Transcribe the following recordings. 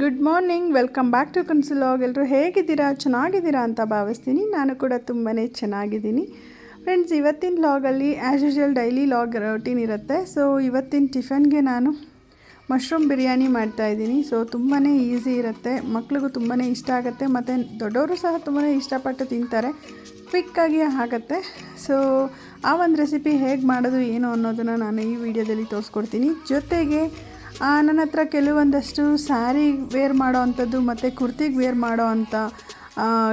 Good morning welcome back to ಕನ್ಸುಲಾಗ್ ಎಲ್ಲರೂ ಹೇಗಿದ್ದೀರಾ? ಚೆನ್ನಾಗಿದ್ದೀರಾ ಅಂತ ಭಾವಿಸ್ತೀನಿ. ನಾನು ಕೂಡ ತುಂಬಾ ಚೆನ್ನಾಗಿದ್ದೀನಿ. ಫ್ರೆಂಡ್ಸ್ ಇವತ್ತಿನ ಲಾಗಲ್ಲಿ as usual daily log routine ಇರುತ್ತೆ. ಸೊ ಇವತ್ತಿನ ಟಿಫನ್ಗೆ ನಾನು ಮಶ್ರೂಮ್ ಬಿರಿಯಾನಿ ಮಾಡ್ತಾಯಿದ್ದೀನಿ ಸೊ ತುಂಬಾ ಈಸಿ ಇರುತ್ತೆ. ಮಕ್ಳಿಗೂ ತುಂಬಾ ಇಷ್ಟ ಆಗುತ್ತೆ. ಮತ್ತು ದೊಡ್ಡವರು ಸಹ ತುಂಬಾ ಇಷ್ಟಪಟ್ಟು ತಿಂತಾರೆ. ಕ್ವಿಕ್ಕಾಗಿ ಆಗುತ್ತೆ. ಸೊ ಆ ಒಂದು ರೆಸಿಪಿ ಹೇಗೆ ಮಾಡೋದು, ಏನು ಅನ್ನೋದನ್ನು ನಾನು ಈ ವಿಡಿಯೋದಲ್ಲಿ ತೋರಿಸ್ಕೊಡ್ತೀನಿ. ಜೊತೆಗೆ ನನ್ನ ಹತ್ರ ಕೆಲವೊಂದಷ್ಟು ಸ್ಯಾರಿ ವೇರ್ ಮಾಡೋ ಅಂಥದ್ದು ಮತ್ತು ಕುರ್ತಿಗೆ ವೇರ್ ಮಾಡೋ ಅಂಥ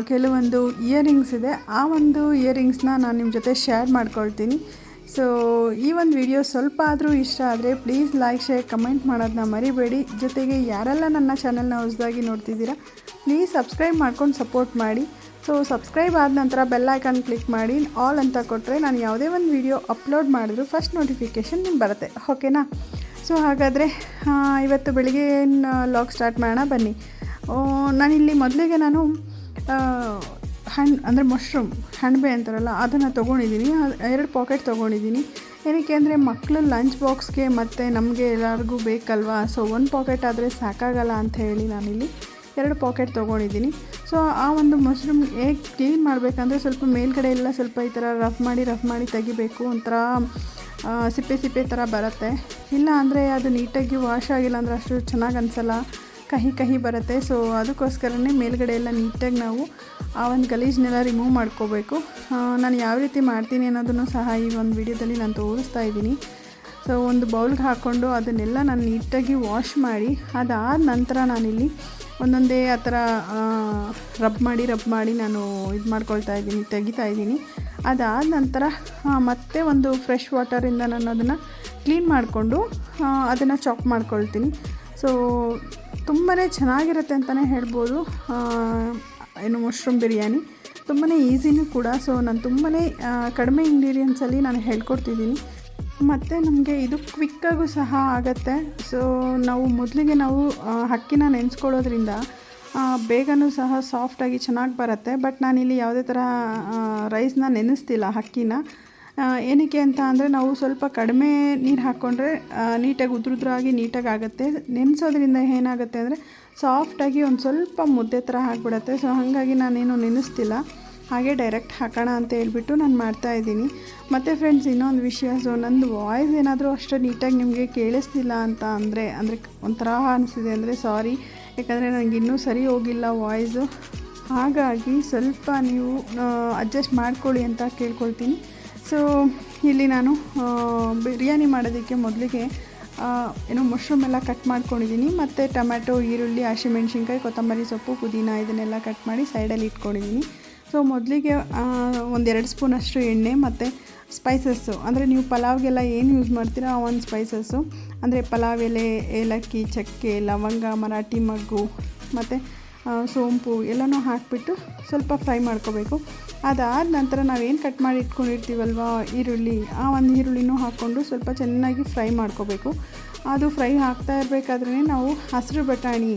ಕೆಲವೊಂದು ಇಯರಿಂಗ್ಸ್ ಇದೆ. ಆ ಒಂದು ಇಯರಿಂಗ್ಸ್ನ ನಾನು ನಿಮ್ಮ ಜೊತೆ ಶೇರ್ ಮಾಡ್ಕೊಳ್ತೀನಿ. ಸೊ ಈ ಒಂದು ವಿಡಿಯೋ ಸ್ವಲ್ಪ ಆದರೂ ಇಷ್ಟ ಆದರೆ ಪ್ಲೀಸ್ ಲೈಕ್ ಶೇರ್ ಕಮೆಂಟ್ ಮಾಡೋದನ್ನ ಮರಿಬೇಡಿ. ಜೊತೆಗೆ ಯಾರೆಲ್ಲ ನನ್ನ ಚಾನಲ್ನ ಹೊಸದಾಗಿ ನೋಡ್ತಿದ್ದೀರಾ ಪ್ಲೀಸ್ ಸಬ್ಸ್ಕ್ರೈಬ್ ಮಾಡ್ಕೊಂಡು ಸಪೋರ್ಟ್ ಮಾಡಿ. ಸೊ ಸಬ್ಸ್ಕ್ರೈಬ್ ಆದ ನಂತರ ಬೆಲ್ ಐಕಾನ್ ಕ್ಲಿಕ್ ಮಾಡಿ. ಆಲ್ ಅಂತ ಕೊಟ್ಟರೆ ನಾನು ಯಾವುದೇ ಒಂದು ವಿಡಿಯೋ ಅಪ್ಲೋಡ್ ಮಾಡಿದ್ರು ಫಸ್ಟ್ ನೋಟಿಫಿಕೇಷನ್ ನಿಮ್ಗೆ ಬರುತ್ತೆ. ಓಕೆನಾ ಸೊ ಹಾಗಾದರೆ ಇವತ್ತು ಬೆಳಿಗ್ಗೆ ಲಾಕ್ ಸ್ಟಾರ್ಟ್ ಮಾಡೋಣ, ಬನ್ನಿ. ನಾನಿಲ್ಲಿ ಮೊದಲಿಗೆ ನಾನು ಹಣ್ಣು ಅಂದರೆ ಮಶ್ರೂಮ್ ಹಣ್ಬೆ ಅಂತಾರಲ್ಲ, ಅದನ್ನು ತೊಗೊಂಡಿದ್ದೀನಿ. ಎರಡು ಪಾಕೆಟ್ ತೊಗೊಂಡಿದ್ದೀನಿ. ಏನಕ್ಕೆ ಅಂದರೆ ಮಕ್ಕಳು ಲಂಚ್ ಬಾಕ್ಸ್ಗೆ ಮತ್ತು ನಮಗೆ ಎಲ್ಲರಿಗೂ ಬೇಕಲ್ವಾ? ಸೊ ಒಂದು ಪಾಕೆಟ್ ಆದರೆ ಸಾಕಾಗಲ್ಲ ಅಂತ ಹೇಳಿ ನಾನಿಲ್ಲಿ ಎರಡು ಪಾಕೆಟ್ ತೊಗೊಂಡಿದ್ದೀನಿ. ಸೊ ಆ ಒಂದು ಮಶ್ರೂಮ್ ಹೇಗೆ ಕ್ಲೀನ್ ಮಾಡಬೇಕಂದ್ರೆ ಸ್ವಲ್ಪ ಮೇಲ್ಗಡೆ ಎಲ್ಲ ಸ್ವಲ್ಪ ಈ ಥರ ರಫ್ ಮಾಡಿ ರಫ್ ಮಾಡಿ ತೆಗಿಬೇಕು ಒಂಥರ ಸಿಪ್ಪೆ ಸಿಪ್ಪೆ ಥರ ಬರುತ್ತೆ. ಇಲ್ಲ ಅಂದರೆ ಅದು ನೀಟಾಗಿ ವಾಶ್ ಆಗಿಲ್ಲ ಅಂದರೆ ಅಷ್ಟು ಚೆನ್ನಾಗಿ ಅನಿಸಲ್ಲ. ಕಹಿ ಕಹಿ ಬರುತ್ತೆ. ಸೊ ಅದಕ್ಕೋಸ್ಕರನೇ ಮೇಲ್ಗಡೆ ಎಲ್ಲ ನೀಟಾಗಿ ನಾವು ಆ ಒಂದು ಗಲೀಜನ್ನೆಲ್ಲ ರಿಮೂವ್ ಮಾಡ್ಕೋಬೇಕು. ನಾನು ಯಾವ ರೀತಿ ಮಾಡ್ತೀನಿ ಅನ್ನೋದನ್ನು ಸಹ ಈ ಒಂದು ವಿಡಿಯೋದಲ್ಲಿ ನಾನು ತೋರಿಸ್ತಾ ಇದ್ದೀನಿ. ಸೊ ಒಂದು ಬೌಲ್ಗೆ ಹಾಕ್ಕೊಂಡು ಅದನ್ನೆಲ್ಲ ನಾನು ನೀಟಾಗಿ ವಾಶ್ ಮಾಡಿ, ಅದಾದ ನಂತರ ನಾನಿಲ್ಲಿ ಒಂದೊಂದೇ ಆ ಥರ ರಬ್ ಮಾಡಿ ರಬ್ ಮಾಡಿ ನಾನು ಇದು ಮಾಡ್ಕೊಳ್ತಾ ಇದ್ದೀನಿ, ತೆಗಿತಾ ಇದ್ದೀನಿ. ಅದಾದ ನಂತರ ಮತ್ತೆ ಒಂದು ಫ್ರೆಶ್ ವಾಟರಿಂದ ನಾನು ಅದನ್ನು ಕ್ಲೀನ್ ಮಾಡಿಕೊಂಡು ಅದನ್ನು ಚಾಪ್ ಮಾಡ್ಕೊಳ್ತೀನಿ. ಸೊ ತುಂಬಾ ಚೆನ್ನಾಗಿರುತ್ತೆ ಅಂತಲೇ ಹೇಳ್ಬೋದು. ಏನು ಮಶ್ರೂಮ್ ಬಿರಿಯಾನಿ. ತುಂಬಾ ಈಸಿನೂ ಕೂಡ. ಸೊ ನಾನು ತುಂಬಾ ಕಡಿಮೆ ಇಂಗ್ರೀಡಿಯೆಂಟ್ಸಲ್ಲಿ ನಾನು ಹೇಳ್ಕೊಡ್ತಿದ್ದೀನಿ. ಮತ್ತು ನಮಗೆ ಇದು ಕ್ವಿಕ್ಕಾಗೂ ಸಹ ಆಗುತ್ತೆ. ಸೊ ನಾವು ಮೊದಲಿಗೆ ನಾವು ಹಕ್ಕಿನ ನೆನೆಸ್ಕೊಳ್ಳೋದ್ರಿಂದ ಬೇಗನೂ ಸಹ ಸಾಫ್ಟಾಗಿ ಚೆನ್ನಾಗಿ ಬರುತ್ತೆ. ಬಟ್ ನಾನಿಲ್ಲಿ ಯಾವುದೇ ಥರ ರೈಸ್ನ ನೆನೆಸ್ತಿಲ್ಲ ಹಕ್ಕಿನ. ಏನಕ್ಕೆ ಅಂತ ಅಂದರೆ ನಾವು ಸ್ವಲ್ಪ ಕಡಿಮೆ ನೀರು ಹಾಕ್ಕೊಂಡ್ರೆ ನೀಟಾಗಿ ಉದ್ರುದ್ರಾಗಿ ನೀಟಾಗಿ ಆಗುತ್ತೆ. ನೆನೆಸೋದ್ರಿಂದ ಏನಾಗುತ್ತೆ ಅಂದರೆ ಸಾಫ್ಟಾಗಿ ಒಂದು ಸ್ವಲ್ಪ ಮುದ್ದೆ ಥರ ಹಾಕ್ಬಿಡತ್ತೆ ಸೊ ಹಾಗಾಗಿ ನಾನೇನು ನೆನೆಸ್ತಿಲ್ಲ. ಹಾಗೆ ಡೈರೆಕ್ಟ್ ಹಾಕೋಣ ಅಂತ ಹೇಳ್ಬಿಟ್ಟು ನಾನು ಮಾಡ್ತಾ ಇದ್ದೀನಿ. ಮತ್ತು ಫ್ರೆಂಡ್ಸ್ ಇನ್ನೊಂದು ವಿಷಯ. ಸೊ ನಂದು ವಾಯ್ಸ್ ಏನಾದರೂ ಅಷ್ಟು ನೀಟಾಗಿ ನಿಮಗೆ ಕೇಳಿಸ್ತಿಲ್ಲ ಅಂತ ಅಂದರೆ ಅಂದರೆ ಒಂಥರ ಅನಿಸಿದೆ ಅಂದರೆ ಸಾರಿ ಯಾಕಂದರೆ ನನಗೆ ಇನ್ನೂ ಸರಿ ಹೋಗಿಲ್ಲ ವಾಯ್ಸು ಹಾಗಾಗಿ ಸ್ವಲ್ಪ ನೀವು ಅಡ್ಜಸ್ಟ್ ಮಾಡ್ಕೊಳ್ಳಿ ಅಂತ ಕೇಳ್ಕೊಳ್ತೀನಿ. ಸೊ ಇಲ್ಲಿ ನಾನು ಬಿರಿಯಾನಿ ಮಾಡೋದಕ್ಕೆ ಮೊದಲಿಗೆ ಏನು ಮಶ್ರೂಮ್ ಎಲ್ಲ ಕಟ್ ಮಾಡ್ಕೊಂಡಿದ್ದೀನಿ. ಮತ್ತು ಟೊಮ್ಯಾಟೊ, ಈರುಳ್ಳಿ, ಹಸಿಮೆಣ್ಸಿನ್ಕಾಯಿ, ಕೊತ್ತಂಬರಿ ಸೊಪ್ಪು, ಪುದೀನ ಇದನ್ನೆಲ್ಲ ಕಟ್ ಮಾಡಿ ಸೈಡಲ್ಲಿ ಇಟ್ಕೊಂಡಿದ್ದೀನಿ. ಸೊ ಮೊದಲಿಗೆ ಒಂದೆರಡು ಸ್ಪೂನಷ್ಟು ಎಣ್ಣೆ ಮತ್ತು ಸ್ಪೈಸಸ್ಸು ಅಂದರೆ ನೀವು ಪಲಾವ್ಗೆಲ್ಲ ಏನು ಯೂಸ್ ಮಾಡ್ತೀರೋ ಆ ಒಂದು ಸ್ಪೈಸಸ್ಸು ಅಂದರೆ ಪಲಾವ್ ಎಲೆ, ಏಲಕ್ಕಿ, ಚಕ್ಕೆ, ಲವಂಗ, ಮರಾಠಿ ಮಗ್ಗು ಮತ್ತು ಸೋಂಪು ಎಲ್ಲನೂ ಹಾಕಿಬಿಟ್ಟು ಸ್ವಲ್ಪ ಫ್ರೈ ಮಾಡ್ಕೋಬೇಕು. ಅದಾದ ನಂತರ ನಾವೇನು ಕಟ್ ಮಾಡಿ ಇಟ್ಕೊಂಡಿರ್ತೀವಲ್ವ? ಈರುಳ್ಳಿ. ಆ ಒಂದು ಈರುಳ್ಳಿನೂ ಹಾಕ್ಕೊಂಡು ಸ್ವಲ್ಪ ಚೆನ್ನಾಗಿ ಫ್ರೈ ಮಾಡ್ಕೋಬೇಕು. ಅದು ಫ್ರೈ ಹಾಕ್ತಾ ಇರಬೇಕಾದ್ರೆ ನಾವು ಹಸಿರು ಬಟಾಣಿ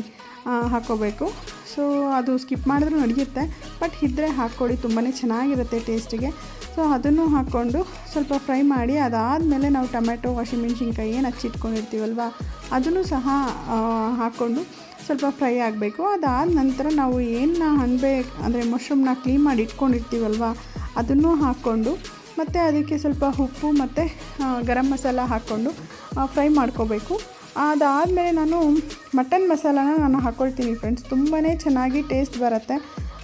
ಹಾಕ್ಕೋಬೇಕು. ಸೊ ಅದು ಸ್ಕಿಪ್ ಮಾಡಿದ್ರೂ ನಡೆಯುತ್ತೆ. ಬಟ್ ಇದ್ದರೆ ಹಾಕ್ಕೊಳ್ಳಿ ತುಂಬಾ ಚೆನ್ನಾಗಿರುತ್ತೆ ಟೇಸ್ಟಿಗೆ. ಸೊ ಅದನ್ನು ಹಾಕ್ಕೊಂಡು ಸ್ವಲ್ಪ ಫ್ರೈ ಮಾಡಿ, ಅದಾದಮೇಲೆ ನಾವು ಟೊಮೆಟೊ ಹಸಿಮೆಣ್ಸಿನ್ಕಾಯಿ ಏನು ಹಚ್ಚಿಟ್ಕೊಂಡಿರ್ತೀವಲ್ವ, ಅದನ್ನು ಸಹ ಹಾಕ್ಕೊಂಡು ಸ್ವಲ್ಪ ಫ್ರೈ ಆಗಬೇಕು. ಅದಾದ ನಂತರ ನಾವು ಏನು ಅಣಬೆ ಅಂದರೆ ಮಶ್ರೂಮ್ನ ಕ್ಲೀನ್ ಮಾಡಿ ಇಟ್ಕೊಂಡಿರ್ತೀವಲ್ವ, ಅದನ್ನು ಹಾಕ್ಕೊಂಡು ಮತ್ತು ಅದಕ್ಕೆ ಸ್ವಲ್ಪ ಉಪ್ಪು ಮತ್ತು ಗರಂ ಮಸಾಲ ಹಾಕ್ಕೊಂಡು ಫ್ರೈ ಮಾಡ್ಕೋಬೇಕು. ಅದಾದಮೇಲೆ ನಾನು ಮಟನ್ ಮಸಾಲಾನ ನಾನು ಹಾಕ್ಕೊಳ್ತೀನಿ ಫ್ರೆಂಡ್ಸ್ ತುಂಬಾ ಚೆನ್ನಾಗಿ ಟೇಸ್ಟ್ ಬರುತ್ತೆ.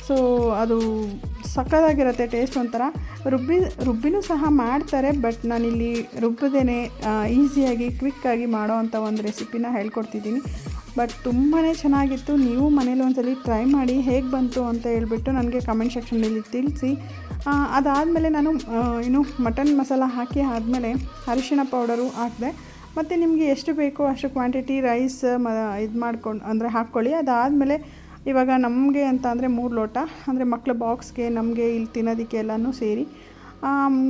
ಸೊ ಅದು ಸಕ್ಕದಾಗಿರುತ್ತೆ ಟೇಸ್ಟ್ ಒಂಥರ. ರುಬ್ಬಿ, ರುಬ್ಬಿನೂ ಸಹ ಮಾಡ್ತಾರೆ ಬಟ್ ನಾನಿಲ್ಲಿ ರುಬ್ಬದೇನೆ ಈಸಿಯಾಗಿ ಕ್ವಿಕ್ಕಾಗಿ ಮಾಡೋ ಅಂಥ ಒಂದು ರೆಸಿಪಿನ ಹೇಳ್ಕೊಡ್ತಿದ್ದೀನಿ. ಬಟ್ ತುಂಬಾ ಚೆನ್ನಾಗಿತ್ತು. ನೀವು ಮನೇಲಿ ಒಂದ್ಸಲಿ ಟ್ರೈ ಮಾಡಿ ಹೇಗೆ ಬಂತು ಅಂತ ಹೇಳ್ಬಿಟ್ಟು ನನಗೆ ಕಮೆಂಟ್ ಸೆಕ್ಷನಲ್ಲಿ ತಿಳಿಸಿ. ಅದಾದಮೇಲೆ ನಾನು ಏನು ಮಟನ್ ಮಸಾಲ ಹಾಕಿ ಆದಮೇಲೆ ಅರಿಶಿಣ ಪೌಡರು ಹಾಕಿದೆ. ಮತ್ತು ನಿಮಗೆ ಎಷ್ಟು ಬೇಕೋ ಅಷ್ಟು ಕ್ವಾಂಟಿಟಿ ರೈಸ್ ಮ, ಇದು ಮಾಡ್ಕೊಂಡು, ಅಂದರೆ ಹಾಕ್ಕೊಳ್ಳಿ. ಅದಾದಮೇಲೆ ಇವಾಗ ನಮಗೆ ಅಂತ ಅಂದರೆ ಮೂರು ಲೋಟ, ಅಂದರೆ ಮಕ್ಕಳ ಬಾಕ್ಸ್ಗೆ ನಮಗೆ ಇಲ್ಲಿ ತಿನ್ನೋದಕ್ಕೆ ಎಲ್ಲನೂ ಸೇರಿ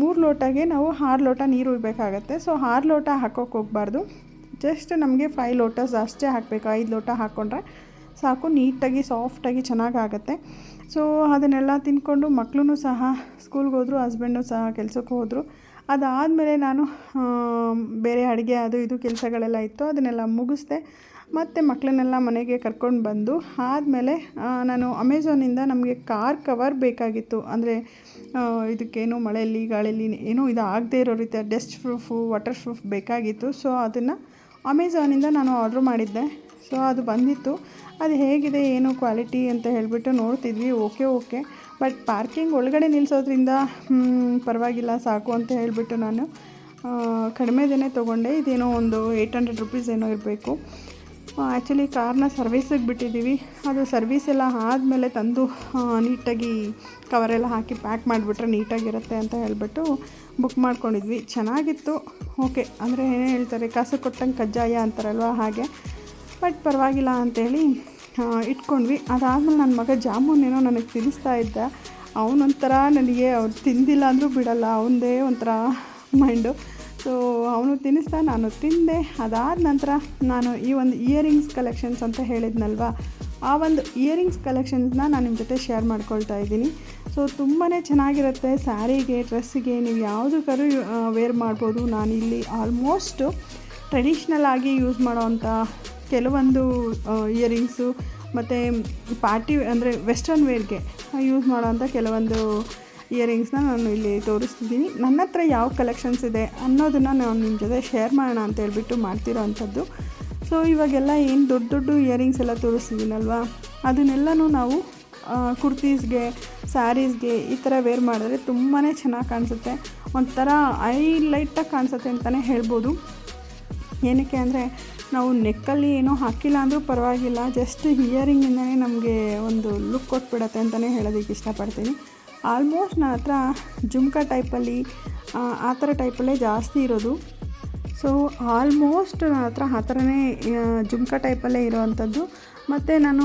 ಮೂರು ಲೋಟಗೆ ನಾವು ಆರು ಲೋಟ ನೀರು ಇಡಬೇಕಾಗತ್ತೆ ಸೊ ಆರು ಲೋಟ ಹಾಕೋಕೆ ಹೋಗಬಾರ್ದು. ಜಸ್ಟ್ ನಮಗೆ ಫೈವ್ ಲೋಟಸ್ ಅಷ್ಟೇ ಹಾಕಬೇಕು. ಐದು ಲೋಟ ಹಾಕ್ಕೊಂಡ್ರೆ ಸಾಕು, ನೀಟಾಗಿ ಸಾಫ್ಟಾಗಿ ಚೆನ್ನಾಗಾಗತ್ತೆ. ಸೊ ಅದನ್ನೆಲ್ಲ ತಿಂದ್ಕೊಂಡು ಮಕ್ಕಳು ಸಹ ಸ್ಕೂಲ್ಗೆ ಹೋದರು ಹಸ್ಬೆಂಡು ಸಹ ಕೆಲಸಕ್ಕೆ ಹೋದರು. ಅದಾದಮೇಲೆ ನಾನು ಬೇರೆ ಅಡುಗೆ ಅದು ಇದು ಕೆಲಸಗಳೆಲ್ಲ ಇತ್ತು, ಅದನ್ನೆಲ್ಲ ಮುಗಿಸ್ದೆ. ಮತ್ತು ಮಕ್ಕಳನ್ನೆಲ್ಲ ಮನೆಗೆ ಕರ್ಕೊಂಡು ಬಂದು, ಆದಮೇಲೆ ನಾನು ಅಮೆಝಾನಿಂದ ನಮಗೆ ಕಾರ್ ಕವರ್ ಬೇಕಾಗಿತ್ತು. ಅಂದರೆ ಇದಕ್ಕೇನು ಮಳೆಯಲ್ಲಿ, ಗಾಳಿಯಲ್ಲಿ ಏನೂ ಇದು ಆಗದೆ ಇರೋ ರೀತಿಯ ಡಸ್ಟ್ ಪ್ರೂಫು ವಾಟರ್ ಪ್ರೂಫ್ ಬೇಕಾಗಿತ್ತು. ಸೊ ಅದನ್ನು ಅಮೆಝಾನಿಂದ ನಾನು ಆರ್ಡ್ರ್ ಮಾಡಿದ್ದೆ. ಸೊ ಅದು ಬಂದಿತ್ತು. ಅದು ಹೇಗಿದೆ, ಏನು ಕ್ವಾಲಿಟಿ ಅಂತ ಹೇಳಿಬಿಟ್ಟು ನೋಡ್ತಿದ್ವಿ. ಓಕೆ ಓಕೆ ಬಟ್ ಪಾರ್ಕಿಂಗ್ ಒಳಗಡೆ ನಿಲ್ಲಿಸೋದ್ರಿಂದ ಪರವಾಗಿಲ್ಲ ಸಾಕು ಅಂತ ಹೇಳಿಬಿಟ್ಟು ನಾನು ಕಡಿಮೆ ಕಡಿಮೆದೇ ತೊಗೊಂಡೆ. ಇದೇನೋ ಒಂದು ಏಯ್ಟ್ ಹಂಡ್ರೆಡ್ ರುಪೀಸ್ ಏನೋ ಇರಬೇಕು. ಆ್ಯಕ್ಚುಲಿ ಕಾರ್ನ ಸರ್ವೀಸಿಗೆ ಬಿಟ್ಟಿದ್ದೀವಿ. ಅದು ಸರ್ವಿಸ್ ಎಲ್ಲ ಆದಮೇಲೆ ತಂದು ನೀಟಾಗಿ ಕವರೆಲ್ಲ ಹಾಕಿ ಪ್ಯಾಕ್ ಮಾಡಿಬಿಟ್ರೆ ನೀಟಾಗಿರುತ್ತೆ ಅಂತ ಹೇಳಿಬಿಟ್ಟು ಬುಕ್ ಮಾಡ್ಕೊಂಡಿದ್ವಿ. ಚೆನ್ನಾಗಿತ್ತು. ಓಕೆ ಅಂದರೆ ಏನೇ ಹೇಳ್ತಾರೆ ಕಾಸು ಕೊಟ್ಟಂಗೆ ಕಜ್ಜಾಯ ಅಂತಾರಲ್ವ ಹಾಗೆ. ಬಟ್ ಪರವಾಗಿಲ್ಲ ಅಂತೇಳಿ ಆ, ಇಟ್ಕೊಂಡ್ವಿ. ಅದಾದಮೇಲೆ ನನ್ನ ಮಗ ಜಾಮೂನ್ ಏನೋ ನನಗೆ ತಿನ್ನಿಸ್ತಾ ಇದ್ದ. ಅವನೊಂಥರ ನನಗೆ ಅವ್ರು ತಿಂದಿಲ್ಲ ಅಂದರೂ ಬಿಡಲ್ಲ. ಅವನದೇ ಒಂಥರ ಮೈಂಡು ಸೊ ಅವನು ತಿನ್ನಿಸ್ತಾ ನಾನು ತಿಂದೆ. ಅದಾದ ನಂತರ ನಾನು ಈ ಒಂದು ಇಯರಿಂಗ್ಸ್ ಕಲೆಕ್ಷನ್ಸ್ ಅಂತ ಹೇಳಿದ್ನಲ್ವ? ಆ ಒಂದು ಇಯರಿಂಗ್ಸ್ ಕಲೆಕ್ಷನ್ಸ್ನ ನಾನು ನಿಮ್ಮ ಜೊತೆ ಶೇರ್ ಮಾಡ್ಕೊಳ್ತಾ ಇದ್ದೀನಿ. ಸೊ ತುಂಬಾ ಚೆನ್ನಾಗಿರುತ್ತೆ. ಸ್ಯಾರಿಗೆ ಡ್ರೆಸ್ಸಿಗೆ ನೀವು ಯಾವುದಕ್ಕಾದ್ರೂ ವೇರ್ ಮಾಡ್ಬೋದು. ಇಲ್ಲಿ ಆಲ್ಮೋಸ್ಟು ಟ್ರೆಡಿಷ್ನಲ್ ಆಗಿ ಯೂಸ್ ಮಾಡೋವಂಥ ಕೆಲವೊಂದು ಇಯರಿಂಗ್ಸು ಮತ್ತು ಪಾರ್ಟಿ ಅಂದರೆ ವೆಸ್ಟರ್ನ್ ವೇರ್ಗೆ ಯೂಸ್ ಮಾಡೋವಂಥ ಕೆಲವೊಂದು ಇಯರಿಂಗ್ಸ್ನ ನಾನು ಇಲ್ಲಿ ತೋರಿಸ್ತಿದ್ದೀನಿ. ನನ್ನ ಹತ್ರ ಯಾವ ಕಲೆಕ್ಷನ್ಸ್ ಇದೆ ಅನ್ನೋದನ್ನು ನಾನು ನಿಮ್ಮ ಜೊತೆ ಶೇರ್ ಮಾಡೋಣ ಅಂತ ಹೇಳ್ಬಿಟ್ಟು ಮಾಡ್ತಿರೋ ಅಂಥದ್ದು. ಸೊ ಇವಾಗೆಲ್ಲ ಏನು ದೊಡ್ಡ ದೊಡ್ಡ ಇಯರಿಂಗ್ಸ್ ಎಲ್ಲ ತೋರಿಸ್ತಿದ್ದೀನಲ್ವಾ? ಅದನ್ನೆಲ್ಲನೂ ನಾವು ಕುರ್ತೀಸ್ಗೆ ಸ್ಯಾರೀಸ್ಗೆ ಈ ಥರ ವೇರ್ ಮಾಡಿದ್ರೆ ತುಂಬಾ ಚೆನ್ನಾಗಿ ಕಾಣಿಸುತ್ತೆ. ಒಂಥರ ಹೈಲೈಟಾಗಿ ಕಾಣಿಸುತ್ತೆ ಅಂತಲೇ ಹೇಳ್ಬೋದು. ಏನಕ್ಕೆ ಅಂದರೆ ನಾವು ನೆಕ್ಕಲ್ಲಿ ಏನೋ ಹಾಕಿಲ್ಲ ಅಂದರೂ ಪರವಾಗಿಲ್ಲ ಜಸ್ಟ್ ಹಿಯರಿಂಗಿಂದನೇ ನಮಗೆ ಒಂದು ಲುಕ್ ಕೊಟ್ಬಿಡತ್ತೆ ಅಂತಲೇ ಹೇಳೋದಕ್ಕೆ ಇಷ್ಟಪಡ್ತೀನಿ. ಆಲ್ಮೋಸ್ಟ್ ನನ್ನ ಹತ್ರ ಜುಮ್ಕಾ ಟೈಪಲ್ಲಿ ಆ, ಥರ ಟೈಪಲ್ಲೇ ಜಾಸ್ತಿ ಇರೋದು. ಸೊ ಆಲ್ಮೋಸ್ಟ್ ನನ್ನ ಹತ್ರ ಆ ಥರನೇ ಜುಮ್ಕಾ ಟೈಪಲ್ಲೇ ಇರೋವಂಥದ್ದು. ಮತ್ತು ನಾನು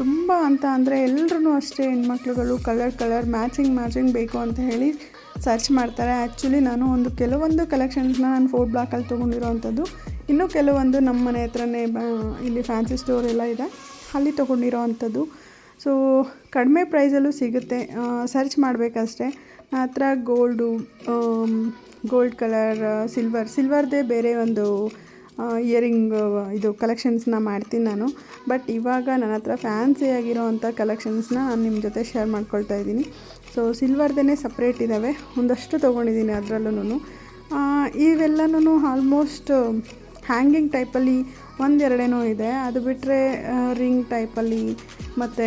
ತುಂಬ ಅಂತ ಅಂದರೆ ಎಲ್ಲರೂ ಅಷ್ಟೇ ಹೆಣ್ಮಕ್ಳುಗಳು ಕಲರ್ ಕಲರ್ ಮ್ಯಾಚಿಂಗ್ ಮ್ಯಾಚಿಂಗ್ ಬೇಕು ಅಂತ ಹೇಳಿ ಸರ್ಚ್ ಮಾಡ್ತಾರೆ. ಆ್ಯಕ್ಚುಲಿ ನಾನು ಒಂದು ಕೆಲವೊಂದು ಕಲೆಕ್ಷನ್ಸ್ನ ನಾನು ಫೋರ್ ಬ್ಲಾಕಲ್ಲಿ ತೊಗೊಂಡಿರೋವಂಥದ್ದು. ಇನ್ನೂ ಕೆಲವೊಂದು ನಮ್ಮ ಮನೆ ಹತ್ರನೇ ಇಲ್ಲಿ ಫ್ಯಾನ್ಸಿ ಸ್ಟೋರ್ ಎಲ್ಲ ಇದೆ. ಅಲ್ಲಿ ತೊಗೊಂಡಿರೋ ಅಂಥದ್ದು. ಸೊ ಕಡಿಮೆ ಪ್ರೈಸಲ್ಲೂ ಸಿಗುತ್ತೆ. ಸರ್ಚ್ ಮಾಡಬೇಕಷ್ಟೆ. ನನ್ನ ಹತ್ರ ಗೋಲ್ಡು ಗೋಲ್ಡ್ ಕಲರ್ ಸಿಲ್ವರ್ ಸಿಲ್ವರ್ದೇ ಬೇರೆ ಒಂದು ಇಯರಿಂಗ್ ಇದು ಕಲೆಕ್ಷನ್ಸ್ನ ಮಾಡ್ತೀನಿ ನಾನು. ಬಟ್ ಇವಾಗ ನನ್ನ ಹತ್ರ ಫ್ಯಾನ್ಸಿ ಆಗಿರೋ ಅಂಥ ಕಲೆಕ್ಷನ್ಸ್ನ ನಾನು ನಿಮ್ಮ ಜೊತೆ ಶೇರ್ ಮಾಡ್ಕೊಳ್ತಾ ಇದ್ದೀನಿ. ಸೊ ಸಿಲ್ವರ್ದೇ ಸಪ್ರೇಟ್ ಇದ್ದಾವೆ ಒಂದಷ್ಟು ತೊಗೊಂಡಿದ್ದೀನಿ ಅದರಲ್ಲೂ ಇವೆಲ್ಲನೂ ಆಲ್ಮೋಸ್ಟ್ ಹ್ಯಾಂಗಿಂಗ್ ಟೈಪಲ್ಲಿ ಒಂದೆರಡೇನೋ ಇದೆ. ಅದು ಬಿಟ್ಟರೆ ರಿಂಗ್ ಟೈಪಲ್ಲಿ ಮತ್ತು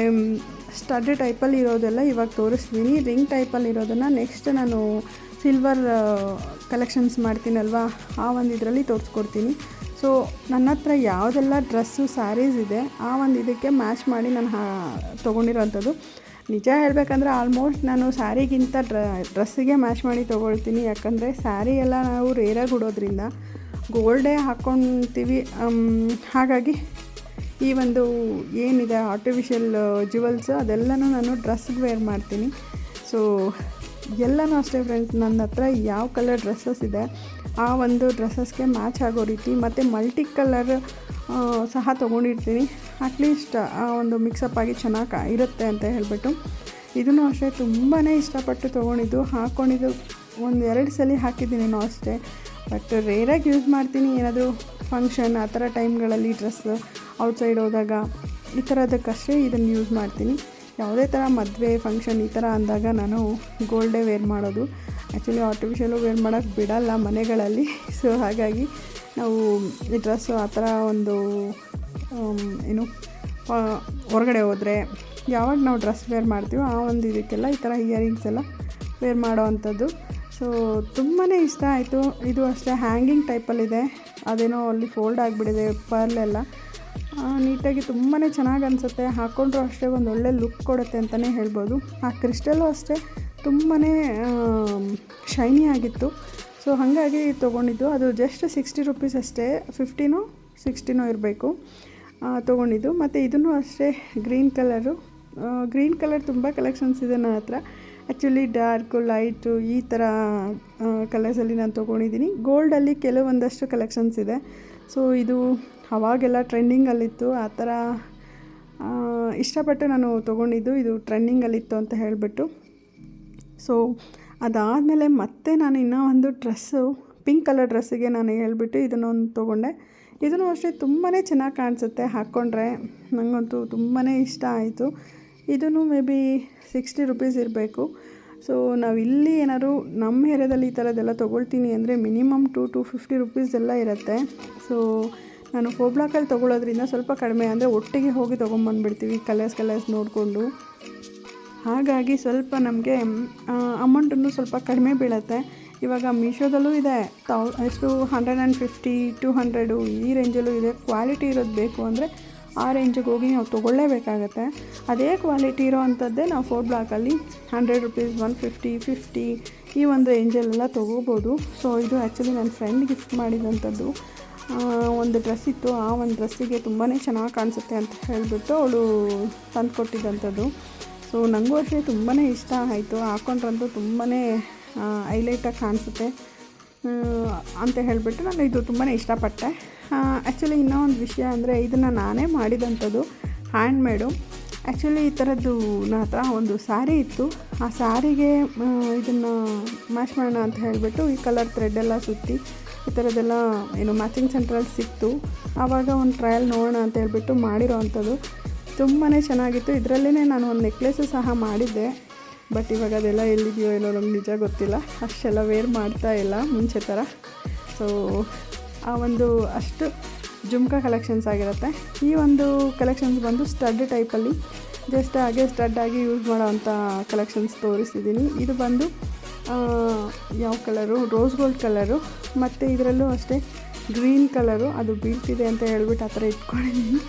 ಸ್ಟಡ್ ಟೈಪಲ್ಲಿ ಇರೋದೆಲ್ಲ ಇವಾಗ ತೋರಿಸ್ತೀನಿ. ರಿಂಗ್ ಟೈಪಲ್ಲಿ ಇರೋದನ್ನು ನೆಕ್ಸ್ಟ್ ನಾನು ಸಿಲ್ವರ್ ಕಲೆಕ್ಷನ್ಸ್ ಮಾಡ್ತೀನಲ್ವಾ? ಆ ಒಂದು ಇದರಲ್ಲಿ ತೋರಿಸ್ಕೊಡ್ತೀನಿ. ಸೊ ನನ್ನ ಹತ್ರ ಯಾವುದೆಲ್ಲ ಡ್ರೆಸ್ಸು ಸ್ಯಾರೀಸ್ ಇದೆ, ಆ ಒಂದು ಇದಕ್ಕೆ ಮ್ಯಾಚ್ ಮಾಡಿ ನಾನು ಹಾ, ತೊಗೊಂಡಿರೋಂಥದ್ದು. ನಿಜ ಹೇಳಬೇಕಂದ್ರೆ ಆಲ್ಮೋಸ್ಟ್ ನಾನು ಸ್ಯಾರಿಗಿಂತ ಡ್ರ ಡ್ರೆಸ್ಸಿಗೆ ಮ್ಯಾಚ್ ಮಾಡಿ ತೊಗೊಳ್ತೀನಿ. ಯಾಕಂದರೆ ಸ್ಯಾರಿ ಎಲ್ಲ ನಾವು ರೇರಾಗಿ ಉಡೋದ್ರಿಂದ ಗೋಲ್ಡೇ ಹಾಕ್ಕೊತೀವಿ ಹಾಗಾಗಿ ಈ ಒಂದು ಏನಿದೆ ಆರ್ಟಿಫಿಷಿಯಲ್ ಜುವೆಲ್ಸ್ ಅದೆಲ್ಲನೂ ನಾನು ಡ್ರೆಸ್ಗೆ ವೇರ್ ಮಾಡ್ತೀನಿ. ಸೊ ಎಲ್ಲನೂ ಅಷ್ಟೇ ಫ್ರೆಂಡ್ಸ್ ನನ್ನ ಹತ್ರ ಯಾವ ಕಲರ್ ಡ್ರೆಸ್ಸಸ್ ಇದೆ, ಆ ಒಂದು ಡ್ರೆಸ್ಸಸ್ಗೆ ಮ್ಯಾಚ್ ಆಗೋ ರೀತಿ ಮತ್ತು ಮಲ್ಟಿ ಕಲರ್ ಸಹ ತೊಗೊಂಡಿರ್ತೀನಿ. ಅಟ್ಲೀಸ್ಟ್ ಆ ಒಂದು ಮಿಕ್ಸಪ್ ಆಗಿ ಚೆನ್ನಾಗಿ ಇರುತ್ತೆ ಅಂತ ಹೇಳ್ಬಿಟ್ಟು. ಇದನ್ನು ಅಷ್ಟೇ ತುಂಬಾ ಇಷ್ಟಪಟ್ಟು ತೊಗೊಂಡಿದ್ದು ಹಾಕ್ಕೊಂಡಿದ್ದು ಒಂದು ಎರಡು ಸಲ ಹಾಕಿದ್ದೀನೇನೋ ಅಷ್ಟೇ. ಬಟ್ ರೇರಾಗಿ ಯೂಸ್ ಮಾಡ್ತೀನಿ. ಏನಾದರೂ ಫಂಕ್ಷನ್ ಆ ಥರ ಟೈಮ್ಗಳಲ್ಲಿ ಡ್ರೆಸ್ ಔಟ್ಸೈಡ್ ಹೋದಾಗ ಈ ಥರದಕ್ಕಷ್ಟೇ ಇದನ್ನು ಯೂಸ್ ಮಾಡ್ತೀನಿ. ಯಾವುದೇ ಥರ ಮದುವೆ ಫಂಕ್ಷನ್ ಈ ಥರ ಅಂದಾಗ ನಾನು ಗೋಲ್ಡೇ ವೇರ್ ಮಾಡೋದು. ಆ್ಯಕ್ಚುಲಿ ಆರ್ಟಿಫಿಷಿಯಲು ವೇರ್ ಮಾಡೋಕ್ಕೆ ಬಿಡಲ್ಲ ಮನೆಗಳಲ್ಲಿ. ಸೊ ಹಾಗಾಗಿ ನಾವು ಈ ಡ್ರೆಸ್ಸು ಆ ಥರ ಒಂದು ಏನು ಹೊರಗಡೆ ಹೋದರೆ ಯಾವಾಗ ನಾವು ಡ್ರೆಸ್ ವೇರ್ ಮಾಡ್ತೀವೋ ಆ ಒಂದು ಇದಕ್ಕೆಲ್ಲ ಈ ಥರ ಇಯರಿಂಗ್ಸ್ ಎಲ್ಲ ವೇರ್ ಮಾಡೋ ಅಂಥದ್ದು. ಸೊ ತುಂಬಾ ಇಷ್ಟ ಆಯಿತು. ಇದು ಅಷ್ಟೇ ಹ್ಯಾಂಗಿಂಗ್ ಟೈಪಲ್ಲಿದೆ ಅದೇನೋ ಅಲ್ಲಿ ಫೋಲ್ಡ್ ಆಗಿಬಿಟ್ಟಿದೆ ಪರ್ಲೆಲ್ಲ ನೀಟಾಗಿ ತುಂಬಾ ಚೆನ್ನಾಗಿ ಅನಿಸುತ್ತೆ. ಹಾಕ್ಕೊಂಡ್ರು ಅಷ್ಟೇ ಒಂದು ಒಳ್ಳೆ ಲುಕ್ ಕೊಡುತ್ತೆ ಅಂತಲೇ ಹೇಳ್ಬೋದು. ಆ ಕ್ರಿಸ್ಟಲ್ಲೂ ಅಷ್ಟೇ ತುಂಬಾ ಶೈನಿ ಆಗಿತ್ತು. ಸೊ ಹಾಗಾಗಿ ತೊಗೊಂಡಿದ್ದು. ಅದು ಜಸ್ಟ್ ಸಿಕ್ಸ್ಟಿ ರುಪೀಸ್ ಅಷ್ಟೇ. ಫಿಫ್ಟಿನೋ ಸಿಕ್ಸ್ಟಿನೋ ಇರಬೇಕು. ತೊಗೊಂಡಿದ್ದು. ಮತ್ತು ಇದನ್ನು ಅಷ್ಟೇ ಗ್ರೀನ್ ಕಲರು ಗ್ರೀನ್ ಕಲರ್ ತುಂಬ ಕಲೆಕ್ಷನ್ಸ್ ಇದೆ ನನ್ನ ಹತ್ರ. ಆ್ಯಕ್ಚುಲಿ ಡಾರ್ಕು ಲೈಟು ಈ ಥರ ಕಲರ್ಸಲ್ಲಿ ನಾನು ತೊಗೊಂಡಿದ್ದೀನಿ. ಗೋಲ್ಡಲ್ಲಿ ಕೆಲವೊಂದಷ್ಟು ಕಲೆಕ್ಷನ್ಸ್ ಇದೆ. ಸೊ ಇದು ಅವಾಗೆಲ್ಲ ಟ್ರೆಂಡಿಂಗಲ್ಲಿತ್ತು ಆ ಥರ ಇಷ್ಟಪಟ್ಟು ನಾನು ತೊಗೊಂಡಿದ್ದು ಇದು ಟ್ರೆಂಡಿಂಗಲ್ಲಿತ್ತು ಅಂತ ಹೇಳಿಬಿಟ್ಟು. ಸೊ ಅದಾದಮೇಲೆ ಮತ್ತೆ ನಾನು ಇನ್ನೂ ಒಂದು ಡ್ರೆಸ್ಸು ಪಿಂಕ್ ಕಲರ್ ಡ್ರೆಸ್ಸಿಗೆ ನಾನು ಹೇಳ್ಬಿಟ್ಟು ಇದನ್ನೊಂದು ತೊಗೊಂಡೆ. ಇದನ್ನು ಅಷ್ಟೇ ತುಂಬಾ ಚೆನ್ನಾಗಿ ಕಾಣಿಸುತ್ತೆ. ಹಾಕ್ಕೊಂಡ್ರೆ ನನಗಂತೂ ತುಂಬಾ ಇಷ್ಟ ಆಯಿತು. ಇದೂ ಮೇ ಬಿ ಸಿಕ್ಸ್ಟಿ ರುಪೀಸ್ ಇರಬೇಕು. ಸೊ ನಾವು ಇಲ್ಲಿ ಏನಾದ್ರು ನಮ್ಮ ಏರಿಯಾದಲ್ಲಿ ಈ ಥರದ್ದೆಲ್ಲ ತೊಗೊಳ್ತೀನಿ ಅಂದರೆ minimum two to fifty rupees ಎಲ್ಲ ಇರುತ್ತೆ. ಸೊ ನಾನು ಫೋಬ್ಲಾಕಲ್ಲಿ ತೊಗೊಳೋದ್ರಿಂದ ಸ್ವಲ್ಪ ಕಡಿಮೆ ಅಂದರೆ ಒಟ್ಟಿಗೆ ಹೋಗಿ ತೊಗೊಂಬಂದ್ಬಿಡ್ತೀವಿ ಕಲರ್ಸ್ ಕಲರ್ಸ್ ನೋಡಿಕೊಂಡು. ಹಾಗಾಗಿ ಸ್ವಲ್ಪ ನಮಗೆ ಅಮೌಂಟನ್ನು ಸ್ವಲ್ಪ ಕಡಿಮೆ ಬೀಳುತ್ತೆ. ಇವಾಗ ಮೀಶೋದಲ್ಲೂ ಇದೆ. ತೌ, ಎಷ್ಟು hundred and fifty to hundred ಈ ರೇಂಜಲ್ಲೂ ಇದೆ. ಕ್ವಾಲಿಟಿ ಇರೋದು ಬೇಕು ಅಂದರೆ ಆ ರೇಂಜಿಗೆ ಹೋಗಿ ನಾವು ತೊಗೊಳ್ಳೇಬೇಕಾಗತ್ತೆ. ಅದೇ ಕ್ವಾಲಿಟಿ ಇರೋ ಅಂಥದ್ದೇ ನಾವು four ಬ್ಲಾಕಲ್ಲಿ hundred rupees one fifty fifty ಈ ಒಂದು ರೇಂಜಲ್ಲೆಲ್ಲ ತೊಗೋಬೋದು. ಸೊ ಇದು ಆ್ಯಕ್ಚುಲಿ ನನ್ನ ಫ್ರೆಂಡ್ ಗಿಫ್ಟ್ ಮಾಡಿದಂಥದ್ದು. ಒಂದು ಡ್ರೆಸ್ ಇತ್ತು. ಆ ಒಂದು ಡ್ರೆಸ್ಸಿಗೆ ತುಂಬಾ ಚೆನ್ನಾಗಿ ಕಾಣಿಸುತ್ತೆ ಅಂತ ಹೇಳಿಬಿಟ್ಟು ಅವಳು ತಂದು ಕೊಟ್ಟಿದ್ದಂಥದ್ದು ಸೊ ನನಗೂ ಅಷ್ಟೇ ತುಂಬಾ ಇಷ್ಟ ಆಯಿತು. ಹಾಕೊಂಡ್ರಂತೂ ತುಂಬಾ ಹೈಲೈಟಾಗಿ ಕಾಣಿಸುತ್ತೆ. ಅಂತ ಹೇಳಿಬಿಟ್ಟು ನಾನು ಇದು ತುಂಬಾ ಇಷ್ಟಪಟ್ಟೆ. ಆ್ಯಕ್ಚುಲಿ ಇನ್ನೂ ಒಂದು ವಿಷಯ ಅಂದರೆ ಇದನ್ನು ನಾನೇ ಮಾಡಿದಂಥದ್ದು ಹ್ಯಾಂಡ್ಮೇಡು ಆ್ಯಕ್ಚುಲಿ ಈ ಥರದ್ದು ನನ್ನ ಹತ್ರ ಒಂದು ಸ್ಯಾರಿ ಇತ್ತು. ಆ ಸ್ಯಾರಿಗೆ ಇದನ್ನು ಮ್ಯಾಚ್ ಮಾಡೋಣ ಅಂತ ಹೇಳಿಬಿಟ್ಟು ಈ ಕಲರ್ ಥ್ರೆಡ್ ಎಲ್ಲ ಸುತ್ತಿ ಈ ಥರದ್ದೆಲ್ಲ ಏನು ಮ್ಯಾಚಿಂಗ್ ಸೆಂಟ್ರಲ್ಲಿ ಸಿಕ್ತು. ಆವಾಗ ಒಂದು ಟ್ರಯಲ್ ನೋಡೋಣ ಅಂತ ಹೇಳಿಬಿಟ್ಟು ಮಾಡಿರೋ ಅಂಥದ್ದು. ತುಂಬಾ ಚೆನ್ನಾಗಿತ್ತು. ಇದರಲ್ಲೇ ನಾನು ಒಂದು ನೆಕ್ಲೆಸು ಸಹ ಮಾಡಿದ್ದೆ. ಬಟ್ ಇವಾಗ ಅದೆಲ್ಲ ಎಲ್ಲಿದೆಯೋ ಏನೋ ನಮ್ಗೆ ನಿಜ ಗೊತ್ತಿಲ್ಲ. ಅಷ್ಟೆಲ್ಲ ವೇರ್ ಮಾಡ್ತಾ ಇಲ್ಲ ಮುಂಚೆ ಥರ ಸೊ ಆ ಒಂದು ಅಷ್ಟು ಜುಮ್ಕಾ ಕಲೆಕ್ಷನ್ಸ್ ಆಗಿರುತ್ತೆ. ಈ ಒಂದು ಕಲೆಕ್ಷನ್ಸ್ ಬಂದು ಸ್ಟಡ್ ಟೈಪಲ್ಲಿ ಜಸ್ಟ್ ಹಾಗೆ ಸ್ಟಡ್ ಆಗಿ ಯೂಸ್ ಮಾಡೋವಂಥ ಕಲೆಕ್ಷನ್ಸ್ ತೋರಿಸಿದ್ದೀನಿ ಇದು ಬಂದು ಯಾವ ಕಲರು ರೋಸ್ ಗೋಲ್ಡ್ ಕಲರು ಮತ್ತು ಇದರಲ್ಲೂ ಅಷ್ಟೇ ಗ್ರೀನ್ ಕಲರು ಅದು ಬೀಳ್ತಿದೆ ಅಂತ ಹೇಳ್ಬಿಟ್ಟು ಆ ಥರ ಇಟ್ಕೊಂಡಿದ್ದೀನಿ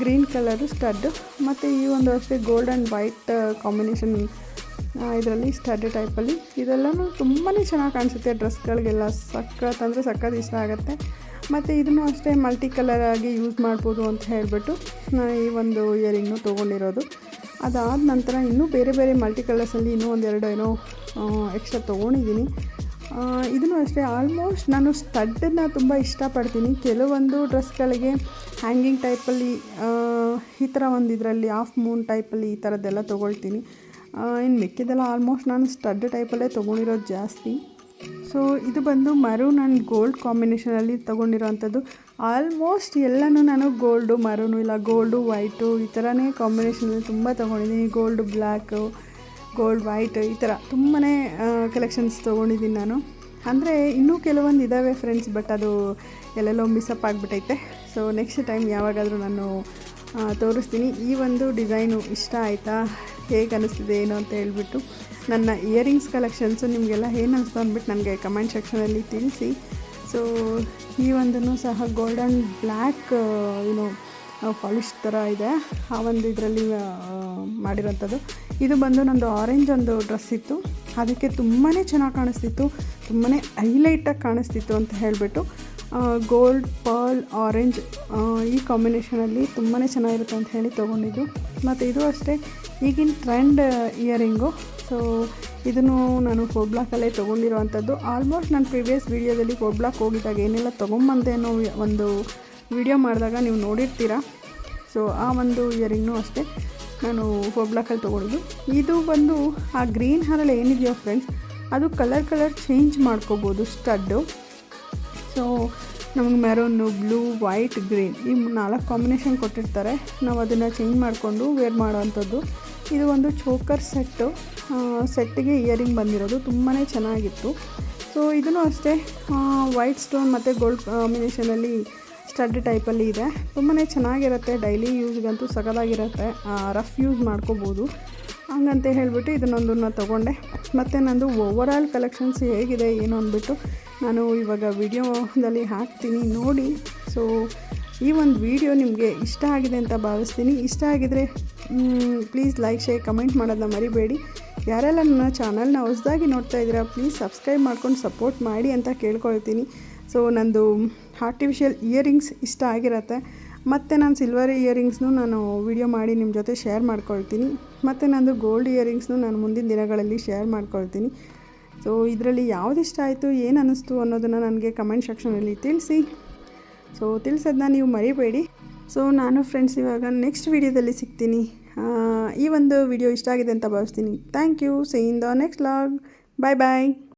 ಗ್ರೀನ್ ಕಲರು ಸ್ಟಡ್ಡು ಮತ್ತು ಈ ಒಂದು ಅಷ್ಟೇ ಗೋಲ್ಡ್ ಆ್ಯಂಡ್ ವೈಟ್ ಕಾಂಬಿನೇಷನ್ ಇದರಲ್ಲಿ ಸ್ಟಡ್ ಟೈಪಲ್ಲಿ ಇದೆಲ್ಲನೂ ತುಂಬಾ ಚೆನ್ನಾಗಿ ಕಾಣಿಸುತ್ತೆ ಡ್ರೆಸ್ಗಳಿಗೆಲ್ಲ ಸಖತ್ ಅಂದರೆ ಸಖತ್ ಇಷ್ಟ ಆಗುತ್ತೆ. ಮತ್ತು ಇದನ್ನು ಅಷ್ಟೇ ಮಲ್ಟಿ ಕಲರ್ ಆಗಿ ಯೂಸ್ ಮಾಡ್ಬೋದು ಅಂತ ಹೇಳಿಬಿಟ್ಟು ಈ ಒಂದು ಇಯರಿಂಗ್ನು ತೊಗೊಂಡಿರೋದು. ಅದಾದ ನಂತರ ಇನ್ನೂ ಬೇರೆ ಬೇರೆ ಮಲ್ಟಿ ಕಲರ್ಸಲ್ಲಿ ಇನ್ನೂ ಒಂದೆರಡು ಏನೋ ಎಕ್ಸ್ಟ್ರಾ ತೊಗೊಂಡಿದ್ದೀನಿ. ಇದನ್ನು ಅಷ್ಟೇ ಆಲ್ಮೋಸ್ಟ್ ನಾನು ಸ್ಟಡ್ಡನ್ನು ತುಂಬ ಇಷ್ಟಪಡ್ತೀನಿ. ಕೆಲವೊಂದು ಡ್ರೆಸ್ಗಳಿಗೆ ಹ್ಯಾಂಗಿಂಗ್ ಟೈಪಲ್ಲಿ ಈ ಥರ ಒಂದು ಇದರಲ್ಲಿ ಆಫ್ ಮೂನ್ ಟೈಪಲ್ಲಿ ಈ ಥರದ್ದೆಲ್ಲ ತೊಗೊಳ್ತೀನಿ. ಇನ್ನು ಮಿಕ್ಕಿದೆಲ್ಲ ಆಲ್ಮೋಸ್ಟ್ ನಾನು ಸ್ಟಡ್ ಟೈಪಲ್ಲೇ ತೊಗೊಂಡಿರೋದು ಜಾಸ್ತಿ. ಸೊ ಇದು ಬಂದು ಮರೂನ್ ಆ್ಯಂಡ್ ಗೋಲ್ಡ್ ಕಾಂಬಿನೇಷನಲ್ಲಿ ತೊಗೊಂಡಿರೋವಂಥದ್ದು ಆಲ್ಮೋಸ್ಟ್ ಎಲ್ಲನೂ ನಾನು ಗೋಲ್ಡು ಮರೂನು ಇಲ್ಲ ಗೋಲ್ಡು ವೈಟು ಈ ಥರನೇ ಕಾಂಬಿನೇಷನಲ್ಲಿ ತುಂಬ ತೊಗೊಂಡಿದ್ದೀನಿ. ಗೋಲ್ಡು ಬ್ಲ್ಯಾಕು ಗೋಲ್ಡ್ ವೈಟ್ ಈ ಥರ ತುಂಬಾ ಕಲೆಕ್ಷನ್ಸ್ ತೊಗೊಂಡಿದ್ದೀನಿ ನಾನು. ಅಂದರೆ ಇನ್ನೂ ಕೆಲವೊಂದು ಇದ್ದಾವೆ ಫ್ರೆಂಡ್ಸ್ ಬಟ್ ಅದು ಎಲ್ಲೆಲ್ಲೋ ಮಿಸ್ಅಪ್ ಆಗಿಬಿಟ್ಟೈತೆ ಸೊ ನೆಕ್ಸ್ಟ್ ಟೈಮ್ ಯಾವಾಗಾದರೂ ನಾನು ತೋರಿಸ್ತೀನಿ. ಈ ಒಂದು ಡಿಸೈನು ಇಷ್ಟ ಆಯಿತಾ? ಹೇಗೆ ಅನ್ನಿಸ್ತಿದೆ ಏನು ಅಂತ ಹೇಳ್ಬಿಟ್ಟು. ನನ್ನ ಇಯರಿಂಗ್ಸ್ ಕಲೆಕ್ಷನ್ಸು ನಿಮಗೆಲ್ಲ ಏನು ಅನಿಸ್ತು ಅಂದ್ಬಿಟ್ಟು ನನಗೆ ಕಮೆಂಟ್ ಸೆಕ್ಷನಲ್ಲಿ ತಿಳಿಸಿ. ಸೊ ಈ ಒಂದನ್ನು ಸಹ ಗೋಲ್ಡನ್ ಬ್ಲ್ಯಾಕ್ ಏನು ಪಾಲಿಶ್ ಥರ ಇದೆ. ಆ ಒಂದು ಇದರಲ್ಲಿ ಮಾಡಿರೋಂಥದ್ದು. ಇದು ಬಂದು ನಂದು ಆರೆಂಜ್ ಒಂದು ಡ್ರೆಸ್ ಇತ್ತು. ಅದಕ್ಕೆ ತುಂಬಾ ಚೆನ್ನಾಗಿ ಕಾಣಿಸ್ತಿತ್ತು. ತುಂಬಾ ಹೈಲೈಟಾಗಿ ಕಾಣಿಸ್ತಿತ್ತು ಅಂತ ಹೇಳಿಬಿಟ್ಟು. ಗೋಲ್ಡ್ ಪರ್ಲ್ ಆರೆಂಜ್ ಈ ಕಾಂಬಿನೇಷನಲ್ಲಿ ತುಂಬಾ ಚೆನ್ನಾಗಿರುತ್ತೆ ಅಂತ ಹೇಳಿ ತೊಗೊಂಡಿದ್ದು. ಮತ್ತು ಇದು ಅಷ್ಟೇ, ಈಗಿನ ಟ್ರೆಂಡ್ ಇಯರಿಂಗು ಸೊ ಇದನ್ನು ನಾನು ಫೋಬ್ಲಾಕಲ್ಲೇ ತೊಗೊಂಡಿರೋವಂಥದ್ದು ಆಲ್ಮೋಸ್ಟ್ ನಾನು ಪ್ರಿವಿಯಸ್ ವೀಡಿಯೋದಲ್ಲಿ ಫೋಬ್ಲಾಕ್ ಹೋಗಿದ್ದಾಗ ಏನೆಲ್ಲ ತೊಗೊಂಬಂದೆ ಅನ್ನೋ ಒಂದು ವಿಡಿಯೋ ಮಾಡಿದಾಗ ನೀವು ನೋಡಿರ್ತೀರ. ಸೊ ಆ ಒಂದು ಇಯರಿಂಗ್ನು ಅಷ್ಟೇ ನಾನು ಫೋಬ್ಲಾಕಲ್ಲಿ ತೊಗೊಂಡಿದ್ದು. ಇದು ಬಂದು ಆ ಗ್ರೀನ್ ಹಾರಲ್ಲಿ ಏನಿದೆಯೋ ಫ್ರೆಂಡ್ಸ್ ಅದು ಕಲರ್ ಕಲರ್ ಚೇಂಜ್ ಮಾಡ್ಕೋಬೋದು ಸ್ಟಡ್ಡು ಸೊ ನಮಗೆ ಮೆರೋನು ಬ್ಲೂ ವೈಟ್ ಗ್ರೀನ್ ಈ ನಾಲ್ಕು ಕಾಂಬಿನೇಷನ್ ಕೊಟ್ಟಿರ್ತಾರೆ. ನಾವು ಅದನ್ನು ಚೇಂಜ್ ಮಾಡಿಕೊಂಡು ವೇರ್ ಮಾಡೋವಂಥದ್ದು. ಇದು ಒಂದು ಚೋಕರ್ ಸೆಟ್ಟು ಸೆಟ್ಟಿಗೆ ಇಯರಿಂಗ್ ಬಂದಿರೋದು. ತುಂಬಾ ಚೆನ್ನಾಗಿತ್ತು. ಸೊ ಇದನ್ನು ಅಷ್ಟೇ ವೈಟ್ ಸ್ಟೋನ್ ಮತ್ತು ಗೋಲ್ಡ್ ಕಾಂಬಿನೇಷನಲ್ಲಿ ಸ್ಟಡ್ ಟೈಪಲ್ಲಿ ಇದೆ. ತುಂಬಾ ಚೆನ್ನಾಗಿರುತ್ತೆ. ಡೈಲಿ ಯೂಸ್ಗಂತೂ ಸಗದಾಗಿರುತ್ತೆ ರಫ್ ಯೂಸ್ ಮಾಡ್ಕೋಬೋದು. ಹಂಗಂತ ಹೇಳಿಬಿಟ್ಟು ಇದನ್ನೊಂದನ್ನು ತೊಗೊಂಡೆ. ಮತ್ತು ನಂದು ಓವರಾಲ್ ಕಲೆಕ್ಷನ್ಸ್ ಹೇಗಿದೆ, ಏನು ಅಂದ್ಬಿಟ್ಟು ನಾನು ಇವಾಗ ವಿಡಿಯೋದಲ್ಲಿ ಹಾಕ್ತೀನಿ ನೋಡಿ. ಸೊ ಈ ಒಂದು ವಿಡಿಯೋ ನಿಮಗೆ ಇಷ್ಟ ಆಗಿದೆ ಅಂತ ಭಾವಿಸ್ತೀನಿ. ಇಷ್ಟ ಆಗಿದರೆ ಪ್ಲೀಸ್ ಲೈಕ್ ಶೇರ್ ಕಮೆಂಟ್ ಮಾಡೋದನ್ನ ಮರಿಬೇಡಿ. ಯಾರೆಲ್ಲ ನನ್ನ ಚಾನಲ್ನ ಹೊಸದಾಗಿ ನೋಡ್ತಾ ಇದ್ದೀರಾ ಪ್ಲೀಸ್ ಸಬ್ಸ್ಕ್ರೈಬ್ ಮಾಡ್ಕೊಂಡು ಸಪೋರ್ಟ್ ಮಾಡಿ ಅಂತ ಕೇಳ್ಕೊಳ್ತೀನಿ. ಸೊ ನಂದು ಆರ್ಟಿಫಿಷಿಯಲ್ ಇಯರಿಂಗ್ಸ್ ಇಷ್ಟ ಆಗಿರತ್ತೆ. ಮತ್ತು ನಾನು ಸಿಲ್ವರ್ ಇಯರಿಂಗ್ಸ್ನು ನಾನು ವಿಡಿಯೋ ಮಾಡಿ ನಿಮ್ಮ ಜೊತೆ ಶೇರ್ ಮಾಡ್ಕೊಳ್ತೀನಿ. ಮತ್ತು ನಂದು ಗೋಲ್ಡ್ ಇಯರಿಂಗ್ಸ್ನು ನಾನು ಮುಂದಿನ ದಿನಗಳಲ್ಲಿ ಶೇರ್ ಮಾಡ್ಕೊಳ್ತೀನಿ. ಸೊ ಇದರಲ್ಲಿ ಯಾವ್ದು ಇಷ್ಟ ಆಯಿತು, ಏನು ಅನ್ನಿಸ್ತು ಅನ್ನೋದನ್ನು ನನಗೆ ಕಮೆಂಟ್ ಸೆಕ್ಷನಲ್ಲಿ ತಿಳಿಸಿ. ಸೊ ತಿಳಿಸೋದನ್ನ ನೀವು ಮರಿಬೇಡಿ. ಸೊ ನಾನು ಫ್ರೆಂಡ್ಸ್ ಇವಾಗ ನೆಕ್ಸ್ಟ್ ವೀಡಿಯೋದಲ್ಲಿ ಸಿಗ್ತೀನಿ. ಈ ಒಂದು ವಿಡಿಯೋ ಇಷ್ಟ ಆಗಿದೆ ಅಂತ ಭಾವಿಸ್ತೀನಿ. Thank you see in the next vlog bye bye